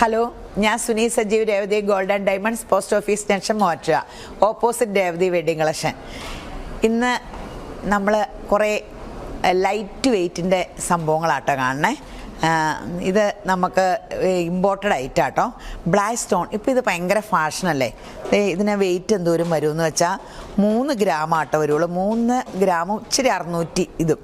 Hello ഞാൻ Suni Sajeev Revathi golden diamonds post office junction മോറ്റ opposite Revathi wedding collection ഇന്ന് നമ്മൾ കുറേ ലൈറ്റ് വെയ്റ്റിന്റെ സംഭവങ്ങളാട്ടോ കാണണേ. ഇത് നമുക്ക് ഇമ്പോർട്ടഡ് ഐറ്റാട്ടോ ബ്ലാക്ക് സ്റ്റോൺ ഇപ്പോൾ ഇത് ഭയങ്കര ഫാഷനല്ലേ ഇതിനെ വെയിറ്റ് എന്തോരം വരുമെന്ന് വെച്ചാൽ മൂന്ന് ഗ്രാം ആട്ടോ വരുള്ളൂ. മൂന്ന് ഗ്രാമും ഇച്ചിരി അറുന്നൂറ്റി ഇതും.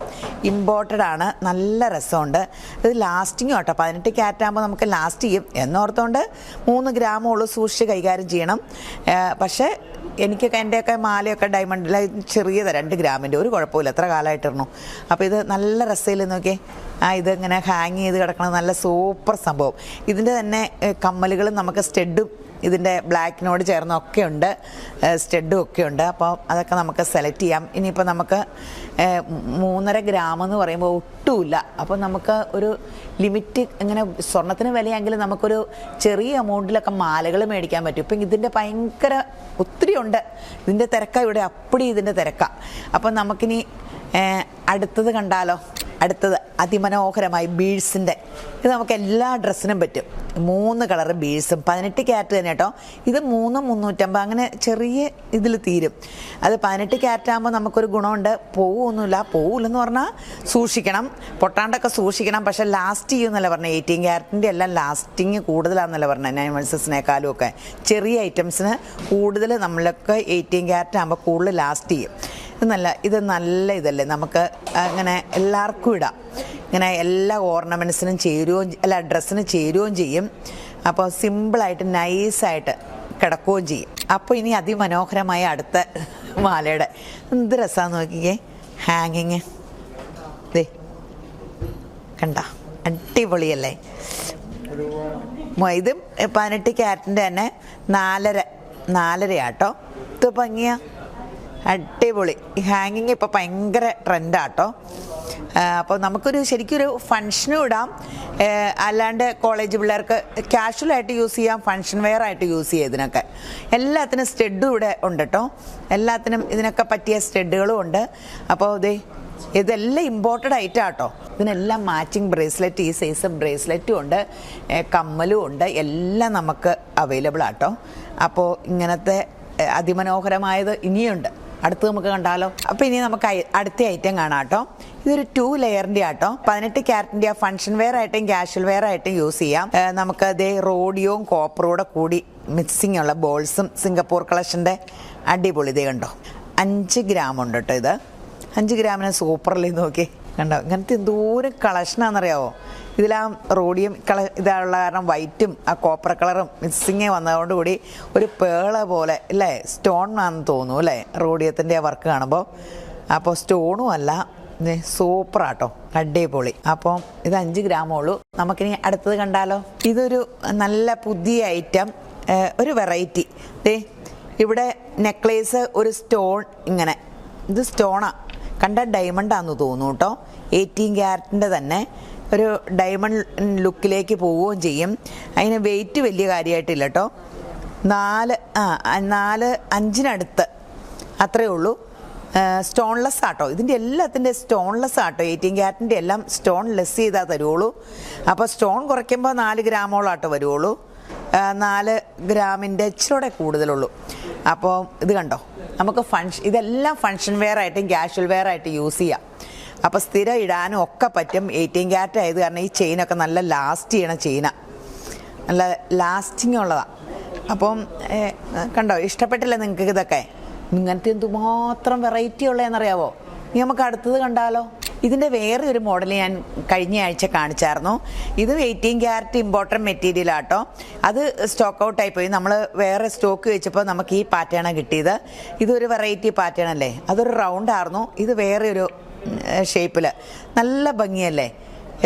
ഇമ്പോർട്ടഡ് ആണ്. നല്ല രസമുണ്ട്. ഇത് ലാസ്റ്റിങ്ങും കേട്ടോ പതിനെട്ട് ക്യാറ്റ് ആകുമ്പോൾ നമുക്ക് ലാസ്റ്റ് ചെയ്യും. എന്നോർത്തുകൊണ്ട് മൂന്ന് ഗ്രാമുള്ളൂ സൂക്ഷിച്ച് കൈകാര്യം ചെയ്യണം. പക്ഷേ എനിക്കൊക്കെ എന്റെയൊക്കെ മാലയൊക്കെ ഡയമണ്ടിൽ ചെറിയത് രണ്ട് ഗ്രാമിന്റെ ഒരു കുഴപ്പമില്ല. എത്ര കാലമായിട്ടിരുന്നു? അപ്പോൾ ഇത് നല്ല രസയിൽ നോക്കിയേ? ആ ഇതിങ്ങനെ ഹാങ് ചെയ്ത് കിടക്കണം നല്ല സൂപ്പർ സംഭവം. ഇതിന്റെ തന്നെ കമ്മലുകളും നമുക്ക് സ്റ്റെഡും ഇതിന്റെ ബ്ലാക്കിനോട് ചേർന്നൊക്കെ ഉണ്ട്. സ്റ്റെഡും ഒക്കെ ഉണ്ട്. അപ്പോൾ അതൊക്കെ നമുക്ക് സെലക്ട് ചെയ്യാം. ഇനിയിപ്പോൾ നമുക്ക് മൂന്നര ഗ്രാം എന്ന് പറയുമ്പോൾ ഒട്ടുമില്ല. അപ്പോൾ നമുക്ക് ഒരു ലിമിറ്റ് ഇങ്ങനെ സ്വർണത്തിന് വിലയെങ്കിലും നമുക്കൊരു ചെറിയ എമൗണ്ടിലൊക്കെ മാലകൾ മേടിക്കാൻ പറ്റും. ഇപ്പം ഇതിന്റെ ഭയങ്കര ഒത്തിരി ഉണ്ട്. ഇതിന്റെ തിരക്ക ഇവിടെ അപ്പടി ഇതിന്റെ തിരക്ക. അപ്പം നമുക്കിനി അടുത്തത് കണ്ടാലോ? അടുത്തത് അതിമനോഹരമായി ബീഡ്സിന്റെ ഇത് നമുക്ക് എല്ലാ ഡ്രസ്സിനും പറ്റും. മൂന്ന് കളർ ബീഡ്സും. പതിനെട്ട് ക്യാരറ്റ് തന്നെ കേട്ടോ. ഇത് മൂന്ന് മുന്നൂറ്റമ്പത്. അങ്ങനെ ചെറിയ ഇതിൽ തീരും. അത് പതിനെട്ട് ക്യാരറ്റ് ആകുമ്പോൾ നമുക്കൊരു ഗുണമുണ്ട്. പോവൊന്നുമില്ല. പോവില്ലെന്ന് പറഞ്ഞാൽ സൂക്ഷിക്കണം. പൊട്ടാണ്ടൊക്കെ സൂക്ഷിക്കണം. പക്ഷേ ലാസ്റ്റ് ചെയ്യുമെന്നല്ല പറഞ്ഞത് എയ്റ്റീൻ ക്യാരറ്റിന്റെ എല്ലാം ലാസ്റ്റിങ് കൂടുതലാണെന്നല്ല പറഞ്ഞത് നയൻ വൺസസിനേക്കാളും ഒക്കെ. ചെറിയ ഐറ്റംസിന് കൂടുതൽ നമ്മളൊക്കെ എയ്റ്റീൻ ക്യാരറ്റ് ആകുമ്പോൾ കൂടുതൽ ലാസ്റ്റ് ചെയ്യും. ഇത് നല്ല ഇത് നല്ല ഇതല്ലേ? നമുക്ക് അങ്ങനെ എല്ലാവർക്കും ഇടാം. ഇങ്ങനെ എല്ലാ ഓർണമെന്റ്സിനും ചേരുകയും അല്ല ഡ്രസ്സിന് ചേരുകയും ചെയ്യും. അപ്പോൾ സിമ്പിളായിട്ട് നൈസായിട്ട് കിടക്കുകയും ചെയ്യും. അപ്പോൾ ഇനി അതിമനോഹരമായ അടുത്ത മാലയുടെ എന്ത് രസമാണെന്ന് നോക്കിക്കേ. ഹാങ്ങിങ്. ദേ കണ്ട അടിപൊളിയല്ലേ? ഇതും പതിനെട്ട് ക്യാരറ്റിന്റെ തന്നെ നാലര ആട്ടോ ഇത് ഭംഗിയ. അടിപൊളി. ഹാങ്ങിങ് ഇപ്പോൾ ഭയങ്കര ട്രെൻഡാട്ടോ അപ്പോൾ നമുക്കൊരു ശരിക്കൊരു ഫങ്ഷനും ഇടാം. അല്ലാണ്ട് കോളേജ് പിള്ളേർക്ക് കാഷ്വലായിട്ട് യൂസ് ചെയ്യാം ഫങ്ഷൻ വെയർ ആയിട്ട് യൂസ് ചെയ്യാം ഇതിനൊക്കെ. എല്ലാത്തിനും സ്റ്റെഡും ഇവിടെ ഉണ്ട് കേട്ടോ എല്ലാത്തിനും ഇതിനൊക്കെ പറ്റിയ സ്റ്റെഡുകളും ഉണ്ട്. അപ്പോൾ ഇതേ ഇതെല്ലാം ഇമ്പോർട്ടഡ് ഐറ്റം ആട്ടോ ഇതിനെല്ലാം മാച്ചിങ് ബ്രേസ്ലെറ്റ് ഈ സൈസ് ബ്രേസ്ലെറ്റും ഉണ്ട്. കമ്മലും ഉണ്ട്. എല്ലാം നമുക്ക് അവൈലബിൾ ആട്ടോ അപ്പോൾ ഇങ്ങനത്തെ അതിമനോഹരമായത് ഇനിയുണ്ട്. അടുത്ത് നമുക്ക് കണ്ടാലോ. അപ്പോൾ ഇനി നമുക്ക് അടുത്ത ഐറ്റം കാണാം കേട്ടോ. ഇതൊരു ടു ലെയറിന്റെ ആട്ടോ. പതിനെട്ട് ക്യാരറ്റിന്റെ ഫംഗ്ഷൻ വെയർ ആയിട്ടും കാഷ്വൽ വെയർ ആയിട്ടും യൂസ് ചെയ്യാം. നമുക്ക് അതേ റോഡിയോയും കോപ്പറും കൂടി മിക്സിംഗ് ഉള്ള ബോൾസും സിംഗപ്പൂർ കളക്ഷന്റെ അടിപൊളി ഇത് കണ്ടോ. അഞ്ച് ഗ്രാം ഉണ്ട് കേട്ടോ ഇത്. അഞ്ച് ഗ്രാമിന് സൂപ്പറല്ലേ നോക്കി കണ്ടോ? ഇങ്ങനത്തെ എന്തോരം കളക്ഷനാണെന്നറിയാവോ ഇതിലാ റോഡിയം കള ഇതായുള്ള കാരണം വൈറ്റും ആ കോപ്പർ കളറും മിക്സിങ് വന്നതോടുകൂടി ഒരു പേള പോലെ അല്ലേ സ്റ്റോൺ ആണെന്ന് തോന്നുന്നു അല്ലേ റോഡിയത്തിന്റെ വർക്ക് കാണുമ്പോൾ. അപ്പോൾ സ്റ്റോണും അല്ല സൂപ്പറാട്ടോ അടിപൊളി. അപ്പം ഇത് അഞ്ച് ഗ്രാമേ നമുക്കിനി അടുത്തത് കണ്ടാലോ? ഇതൊരു നല്ല പുതിയ ഐറ്റം ഒരു വെറൈറ്റി. ദേ ഇവിടെ നെക്ലേസ് ഒരു സ്റ്റോൺ ഇങ്ങനെ. ഇത് സ്റ്റോണാ. കണ്ട ഡയമണ്ടാന്ന് തോന്നുന്നു കേട്ടോ. എയ്റ്റീൻ ക്യാരറ്റിന്റെ തന്നെ. ഒരു ഡയമണ്ട് ലുക്കിലേക്ക് പോവുകയും ചെയ്യും. അതിന് വെയിറ്റ് വലിയ കാര്യമായിട്ടില്ല കേട്ടോ നാല് ആ നാല് അഞ്ചിനടുത്ത് അത്രയേ ഉള്ളൂ. സ്റ്റോൺലെസ് ആട്ടോ. ഇതിന്റെ എല്ലാത്തിന്റെ സ്റ്റോൺലെസ് ആട്ടോ. എയ്റ്റീൻ ക്യാരറ്റിന്റെ എല്ലാം സ്റ്റോൺ ലെസ് ചെയ്താൽ തരുള്ളൂ അപ്പോൾ സ്റ്റോൺ കുറയ്ക്കുമ്പോൾ നാല് ഗ്രാമോളം ആട്ടോ വരുള്ളൂ നാല് ഗ്രാമിന്റെ ഇച്ചിരൂടെ കൂടുതലുള്ളൂ. അപ്പോൾ ഇത് കണ്ടോ? നമുക്ക് ഫങ്ഷൻ ഇതെല്ലാം ഫങ്ഷൻ വെയർ ആയിട്ടും കാഷ്വൽ വെയർ ആയിട്ട് യൂസ് ചെയ്യാം. അപ്പോൾ സ്ഥിരം ഇടാനും ഒക്കെ പറ്റും. എയ്റ്റീൻ ക്യാരറ്റ് ആയത് കാരണം ഈ ചെയിനൊക്കെ നല്ല ലാസ്റ്റ് ചെയ്യണ ചെയിന നല്ല ലാസ്റ്റിംഗ് ഉള്ളതാണ് അപ്പം കണ്ടോ ഇഷ്ടപ്പെട്ടില്ല നിങ്ങൾക്ക് ഇതൊക്കെ? ഇങ്ങനത്തെ എന്തുമാത്രം വെറൈറ്റി ഉള്ളതെന്നറിയാവോ ഇനി നമുക്ക് അടുത്തത് കണ്ടാലോ? ഇതിന്റെ വേറെ ഒരു മോഡൽ ഞാൻ കഴിഞ്ഞ ആഴ്ച കാണിച്ചായിരുന്നു. ഇത് എയ്റ്റീൻ ക്യാരറ്റ് ഇമ്പോർട്ടന്റ് മെറ്റീരിയൽ ആട്ടോ. അത് സ്റ്റോക്ക് ഔട്ട് ആയിപ്പോയി നമ്മൾ വേറെ സ്റ്റോക്ക് വെച്ചപ്പോൾ നമുക്ക് ഈ പാറ്റേണാണ് കിട്ടിയത്. ഇതൊരു വെറൈറ്റി പാറ്റേൺ അല്ലേ? അതൊരു റൗണ്ട് ആയിരുന്നു. ഇത് വേറെ ഒരു ഷേപ്പിൽ നല്ല ഭംഗിയല്ലേ?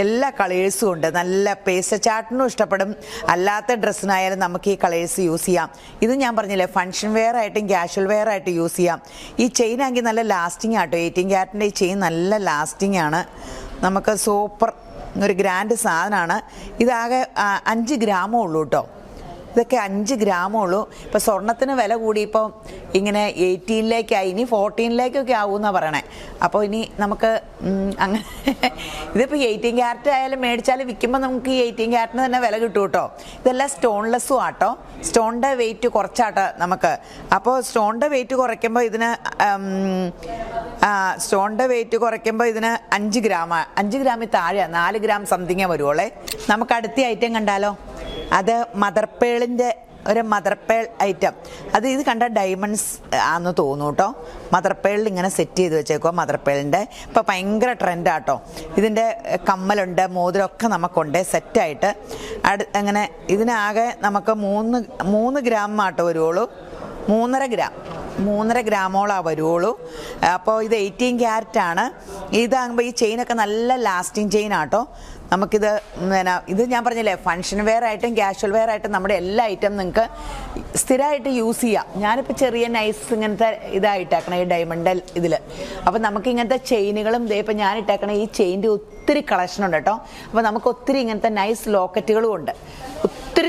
എല്ലാ കളേഴ്സും ഉണ്ട്. നല്ല പേസ്റ്റ് ചാട്ടിനും ഇഷ്ടപ്പെടും. അല്ലാത്ത ഡ്രസ്സിനായാലും നമുക്ക് ഈ കളേഴ്സ് യൂസ് ചെയ്യാം. ഇത് ഞാൻ പറഞ്ഞില്ലേ ഫങ്ഷൻ വെയർ ആയിട്ടും ക്യാഷ്വൽ വെയർ ആയിട്ട് യൂസ് ചെയ്യാം. ഈ ചെയിൻ ആണെങ്കിൽ നല്ല ലാസ്റ്റിംഗ് ആട്ടോ. എയ്റ്റീൻ ക്യാരറ്റിന്റെ ഈ ചെയിൻ നല്ല ലാസ്റ്റിംഗ് ആണ്. നമുക്ക് സൂപ്പർ ഒരു ഗ്രാൻഡ് സാധനമാണ്. ഇതാകെ അഞ്ച് ഗ്രാമേ ഉള്ളൂ കേട്ടോ. ഇതൊക്കെ അഞ്ച് ഗ്രാമുള്ളൂ ഇപ്പോൾ സ്വർണത്തിന് വില കൂടി ഇപ്പോൾ ഇങ്ങനെ എയ്റ്റീനിലേക്കായി ഇനി ഫോർട്ടീനിലേക്കൊക്കെ ആവുമെന്നാണ് പറയണേ. അപ്പോൾ ഇനി നമുക്ക് അങ്ങനെ ഇതിപ്പോൾ എയ്റ്റീൻ ക്യാരറ്റ് ആയാലും മേടിച്ചാൽ വിൽക്കുമ്പോൾ നമുക്ക് ഈ എയ്റ്റീൻ ക്യാരറ്റിന് തന്നെ വില കിട്ടും കേട്ടോ ഇതെല്ലാം സ്റ്റോൺലെസ്സും ആട്ടോ. സ്റ്റോണിന്റെ വെയിറ്റ് കുറച്ചാട്ടോ നമുക്ക്. അപ്പോൾ സ്റ്റോണിന്റെ വെയിറ്റ് കുറയ്ക്കുമ്പോൾ ഇതിന് സ്റ്റോണിന്റെ വെയിറ്റ് കുറയ്ക്കുമ്പോൾ ഇതിന് അഞ്ച് ഗ്രാമാണ് അഞ്ച് ഗ്രാമിൽ താഴെയാണ് നാല് ഗ്രാം സംതിങ്ങേ വരുവോളെ. നമുക്ക് അടുത്ത ഐറ്റം കണ്ടാലോ? അത് മദർപേളിന്റെ ഒരു മദർപേൾ ഐറ്റം അത് ഇത് കണ്ട ഡയമണ്ട്സ് ആണെന്ന് തോന്നുന്നു കേട്ടോ മദർപേളിൽ ഇങ്ങനെ സെറ്റ് ചെയ്ത് വെച്ചേക്കുക മദർപേളിന്റെ ഇപ്പോൾ ഭയങ്കര ട്രെൻഡാട്ടോ ഇതിന്റെ കമ്മലുണ്ട് മോതിരമൊക്കെ നമുക്കുണ്ട് സെറ്റായിട്ട് അടു അങ്ങനെ ഇതിനാകെ നമുക്ക് മൂന്ന് മൂന്ന് ഗ്രാം ആട്ടോ വരുവുള്ളൂ മൂന്നര ഗ്രാം മൂന്നര ഗ്രാമോളാണ് വരുവുള്ളൂ. അപ്പോൾ ഇത് എയ്റ്റീൻ ക്യാരറ്റ് ആണ്. ഇതാകുമ്പോൾ ഈ ചെയിനൊക്കെ നല്ല ലാസ്റ്റിംഗ് ചെയിൻ ആട്ടോ. നമുക്കിത് പിന്നെ ഇത് ഞാൻ പറഞ്ഞില്ലേ ഫങ്ഷൻ വെയർ ആയിട്ടും ക്യാഷ്വൽ വെയർ ആയിട്ടും നമ്മുടെ എല്ലാ ഐറ്റം നിങ്ങൾക്ക് സ്ഥിരമായിട്ട് യൂസ് ചെയ്യാം. ഞാനിപ്പോൾ ചെറിയ നൈസ് ഇങ്ങനത്തെ ഇതായിട്ടേക്കണം ഈ ഡയമണ്ട് ഇതിൽ അപ്പോൾ നമുക്ക് ഇങ്ങനത്തെ ചെയിനുകളും ഇതേ ഇപ്പം ഞാൻ ഇട്ടേക്കണ ഈ ചെയിന്റെ ഒത്തിരി കളക്ഷൻ ഉണ്ട് കേട്ടോ. അപ്പോൾ നമുക്ക് ഒത്തിരി ഇങ്ങനത്തെ നൈസ് ലോക്കറ്റുകളും ഉണ്ട്.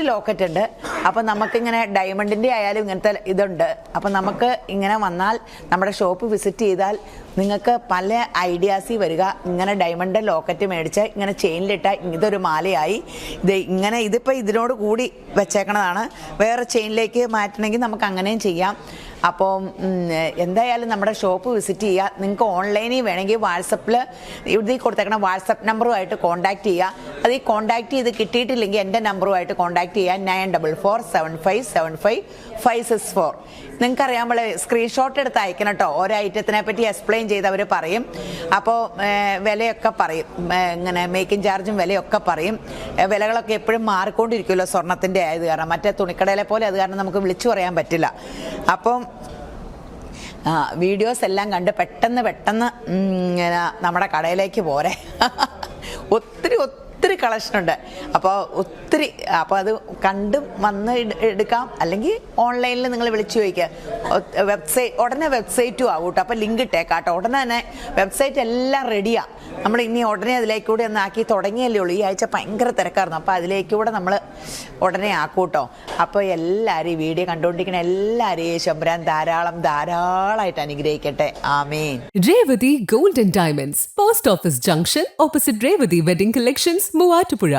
ഒത്തിരി ലോക്കറ്റ് ഉണ്ട്. അപ്പം നമുക്കിങ്ങനെ ഡയമണ്ടിന്റെ ആയാലും ഇങ്ങനത്തെ ഇതുണ്ട്. അപ്പം നമുക്ക് ഇങ്ങനെ വന്നാൽ നമ്മുടെ ഷോപ്പ് വിസിറ്റ് ചെയ്താൽ നിങ്ങൾക്ക് പല ഐഡിയാസി വരിക. ഇങ്ങനെ ഡയമണ്ട് ലോക്കറ്റ് മേടിച്ച് ഇങ്ങനെ ചെയിനിലിട്ട ഇതൊരു മാലയായി. ഇത് ഇങ്ങനെ ഇതിപ്പോൾ ഇതിനോട് കൂടി വെച്ചേക്കണതാണ്. വേറെ ചെയിനിലേക്ക് മാറ്റണമെങ്കിൽ നമുക്ക് അങ്ങനെയും ചെയ്യാം. അപ്പോൾ എന്തായാലും നമ്മുടെ ഷോപ്പ് വിസിറ്റ് ചെയ്യുക. നിങ്ങൾക്ക് ഓൺലൈനിൽ വേണമെങ്കിൽ വാട്സപ്പിൽ ഇവിടെ കൊടുത്തേക്കണ വാട്സപ്പ് നമ്പറുമായിട്ട് കോൺടാക്റ്റ് ചെയ്യുക. അത് ഈ കോൺടാക്ട് ചെയ്ത് കിട്ടിയിട്ടില്ലെങ്കിൽ എന്റെ നമ്പറുമായിട്ട് കോൺടാക്ട് ചെയ്യുക nine double four seven five seven five five six four. നിങ്ങൾക്ക് നമ്മൾ സ്ക്രീൻഷോട്ട് എടുത്ത് അയക്കണം കേട്ടോ ഓരോ ഐറ്റത്തിനെ പറ്റി എക്സ്പ്ലെയിൻ ചെയ്ത് അവർ പറയും. അപ്പോൾ വിലയൊക്കെ പറയും. ഇങ്ങനെ മേക്കിംഗ് ചാർജും വിലയൊക്കെ പറയും. വിലകളൊക്കെ എപ്പോഴും മാറിക്കൊണ്ടിരിക്കുമല്ലോ സ്വർണത്തിന്റെ ആയത് കാരണം. മറ്റേ തുണിക്കടയിലെ പോലെ അത് കാരണം നമുക്ക് വിളിച്ചു പറയാൻ പറ്റില്ല. അപ്പം വീഡിയോസ് എല്ലാം കണ്ട് പെട്ടെന്ന് പെട്ടെന്ന് നമ്മുടെ കടയിലേക്ക് പോരെ. ഒത്തിരി ഒത്തിരി കളക്ഷൻ ഉണ്ട്. അപ്പോൾ ഒത്തിരി അപ്പോൾ അത് കണ്ടും വന്ന് എടുക്കാം. അല്ലെങ്കിൽ ഓൺലൈനിൽ നിങ്ങൾ വിളിച്ചു ചോദിക്കുക. വെബ്സൈറ്റ് ഉടനെ വെബ്സൈറ്റും ആവും കേട്ടോ അപ്പോൾ ലിങ്ക് ഇട്ടേക്കാം കേട്ടോ ഉടനെ തന്നെ വെബ്സൈറ്റ് എല്ലാം റെഡിയാണ് നമ്മൾ ഇനി ഉടനെ അതിലേക്കൂടെ ഒന്ന് ആക്കി തുടങ്ങിയല്ലേ ഉള്ളൂ. ഈ ആഴ്ച ഭയങ്കര തിരക്കായിരുന്നു. അപ്പോൾ അതിലേക്കൂടെ നമ്മൾ ഉടനെ ആക്കും കേട്ടോ അപ്പോൾ എല്ലാവരും ഈ വീഡിയോ കണ്ടുകൊണ്ടിരിക്കുന്ന എല്ലാവരെയും ശംബരാൻ ധാരാളം ധാരാളമായിട്ട് അനുഗ്രഹിക്കട്ടെ. Amen. Revathi gold and diamonds post office junction opposite Revathi Wedding Collections, Muvattupuzha